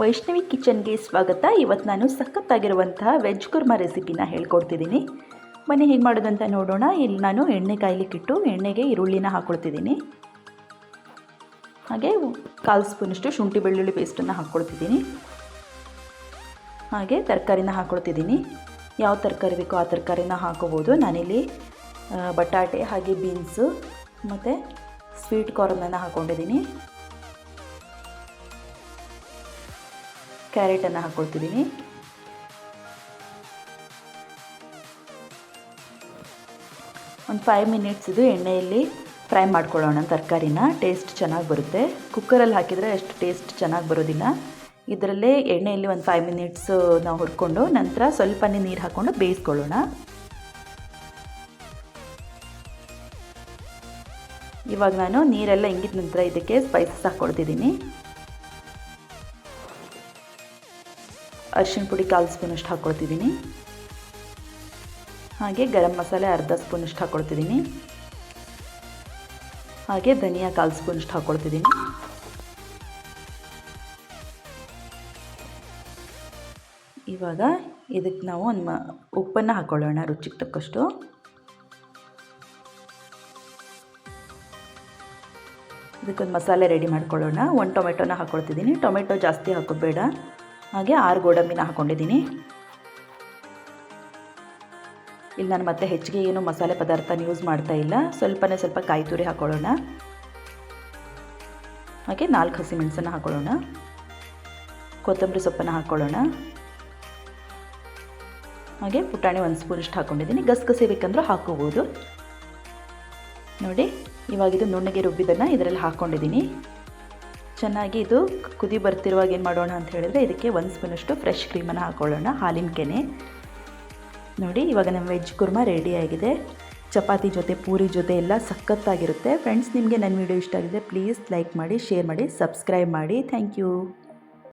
ವೈಷ್ಣವಿ ಕಿಚನ್ಗೆ ಸ್ವಾಗತ. ಇವತ್ತು ನಾನು ಸಖತ್ತಾಗಿರುವಂತಹ ವೆಜ್ ಕುರ್ಮಾ ರೆಸಿಪಿನ ಹೇಳ್ಕೊಡ್ತಿದ್ದೀನಿ. ಬನ್ನಿ ಹೇಗೆ ಮಾಡೋದಂತ ನೋಡೋಣ. ಇಲ್ಲಿ ನಾನು ಎಣ್ಣೆ ಕಾಯ್ಲಿಕ್ಕಿಟ್ಟು ಎಣ್ಣೆಗೆ ಈರುಳ್ಳಿನ ಹಾಕ್ಕೊಳ್ತಿದ್ದೀನಿ ಹಾಗೆ ಕಾಲು ಸ್ಪೂನಷ್ಟು ಶುಂಠಿ ಬೆಳ್ಳುಳ್ಳಿ ಪೇಸ್ಟನ್ನು ಹಾಕ್ಕೊಳ್ತಿದ್ದೀನಿ ಹಾಗೆ ತರಕಾರಿನ ಹಾಕ್ಕೊಳ್ತಿದ್ದೀನಿ ಯಾವ ತರಕಾರಿ ಬೇಕೋ ಆ ತರಕಾರಿನ ಹಾಕೋಬೋದು. ನಾನಿಲ್ಲಿ ಬಟಾಟೆ ಹಾಗೆ ಬೀನ್ಸು ಮತ್ತು ಸ್ವೀಟ್ ಕಾರ್ನನ್ನು ಹಾಕ್ಕೊಂಡಿದ್ದೀನಿ ಕ್ಯಾರೆಟನ್ನು ಹಾಕ್ಕೊಳ್ತಿದ್ದೀನಿ ಒಂದು ಫೈವ್ ಮಿನಿಟ್ಸ್ ಇದು ಎಣ್ಣೆಯಲ್ಲಿ ಫ್ರೈ ಮಾಡ್ಕೊಳ್ಳೋಣ ತರಕಾರಿನ. ಟೇಸ್ಟ್ ಚೆನ್ನಾಗಿ ಬರುತ್ತೆ. ಕುಕ್ಕರಲ್ಲಿ ಹಾಕಿದರೆ ಅಷ್ಟು ಟೇಸ್ಟ್ ಚೆನ್ನಾಗಿ ಬರೋದಿಲ್ಲ. ಇದರಲ್ಲೇ ಎಣ್ಣೆಯಲ್ಲಿ ಒಂದು ಫೈವ್ ಮಿನಿಟ್ಸ್ ನಾವು ಹುರ್ಕೊಂಡು ನಂತರ ಸ್ವಲ್ಪನೇ ನೀರು ಹಾಕ್ಕೊಂಡು ಬೇಯಿಸ್ಕೊಳ್ಳೋಣ. ಇವಾಗ ನಾನು ನೀರೆಲ್ಲ ಹಿಂಗಿದ ನಂತರ ಇದಕ್ಕೆ ಸ್ಪೈಸಸ್ ಹಾಕ್ಕೊಳ್ತಿದ್ದೀನಿ ಅರಿಶಿಣ ಪುಡಿ ಕಾಲು ಸ್ಪೂನಷ್ಟು ಹಾಕ್ಕೊಳ್ತಿದ್ದೀನಿ. ಹಾಗೆ ಗರಂ ಮಸಾಲೆ ಅರ್ಧ ಸ್ಪೂನಷ್ಟು ಹಾಕ್ಕೊಳ್ತಿದ್ದೀನಿ. ಹಾಗೆ ಧನಿಯಾ ಕಾಲು ಸ್ಪೂನಷ್ಟು ಹಾಕ್ಕೊಳ್ತಿದ್ದೀನಿ. ಇವಾಗ ಇದಕ್ಕೆ ನಾವು ಒಂದು ಮ, ಉಪ್ಪನ್ನು ಹಾಕ್ಕೊಳ್ಳೋಣ ರುಚಿಗೆ ತಕ್ಕಷ್ಟು. ಇದಕ್ಕೊಂದು ಮಸಾಲೆ ರೆಡಿ ಮಾಡ್ಕೊಳ್ಳೋಣ. ಒಂದು ಟೊಮೆಟೊನ ಹಾಕ್ಕೊಳ್ತಿದ್ದೀನಿ. ಟೊಮೆಟೊ ಜಾಸ್ತಿ ಹಾಕೋಬೇಡ ಹಾಗೆ ಆರು ಗೋಡಂಬಿನ ಹಾಕ್ಕೊಂಡಿದ್ದೀನಿ ಇಲ್ಲಿ ನಾನು ಮತ್ತೆ ಹೆಚ್ಚಿಗೆ ಏನು ಮಸಾಲೆ ಪದಾರ್ಥನ ಯೂಸ್ ಮಾಡ್ತಾ ಇಲ್ಲ. ಸ್ವಲ್ಪನೇ ಸ್ವಲ್ಪ ಕಾಯಿ ತುರಿ ಹಾಕ್ಕೊಳ್ಳೋಣ ಹಾಗೆ ನಾಲ್ಕು ಹಸಿಮೆಣಸನ್ನು ಹಾಕ್ಕೊಳ್ಳೋಣ ಕೊತ್ತಂಬರಿ ಸೊಪ್ಪನ್ನು ಹಾಕ್ಕೊಳ್ಳೋಣ ಹಾಗೆ ಪುಟಾಣಿ ಒಂದು ಸ್ಪೂನಷ್ಟು ಹಾಕ್ಕೊಂಡಿದ್ದೀನಿ ಗಸಗಸೆ ಬೇಕಂದ್ರೆ ಹಾಕೋಬೋದು. ನೋಡಿ, ಇವಾಗಿದು ನುಣ್ಣಗೆ ರುಬ್ಬಿದನ್ನು ಇದರಲ್ಲಿ ಹಾಕ್ಕೊಂಡಿದ್ದೀನಿ ಚೆನ್ನಾಗಿ ಇದು ಕುದಿ ಬರ್ತಿರುವಾಗ ಏನು ಮಾಡೋಣ ಅಂತ ಹೇಳಿದ್ರೆ ಇದಕ್ಕೆ ಒಂದು ಸ್ಪೂನಷ್ಟು ಫ್ರೆಶ್ ಕ್ರೀಮನ್ನು ಹಾಕ್ಕೊಳ್ಳೋಣ ಹಾಲಿನ ಕೆನೆ. ನೋಡಿ, ಇವಾಗ ನಮ್ಮ ವೆಜ್ ಕುರ್ಮಾ ಆಗಿದೆ. ಚಪಾತಿ ಜೊತೆ, ಪೂರಿ ಜೊತೆ ಎಲ್ಲ ಸಖತ್ತಾಗಿರುತ್ತೆ. ಫ್ರೆಂಡ್ಸ್ ನಿಮಗೆ ನನ್ನ ವಿಡಿಯೋ ಇಷ್ಟ ಆಗಿದೆ ಪ್ಲೀಸ್ ಲೈಕ್ ಮಾಡಿ ಶೇರ್ ಮಾಡಿ ಸಬ್ಸ್ಕ್ರೈಬ್ ಮಾಡಿ. Thank you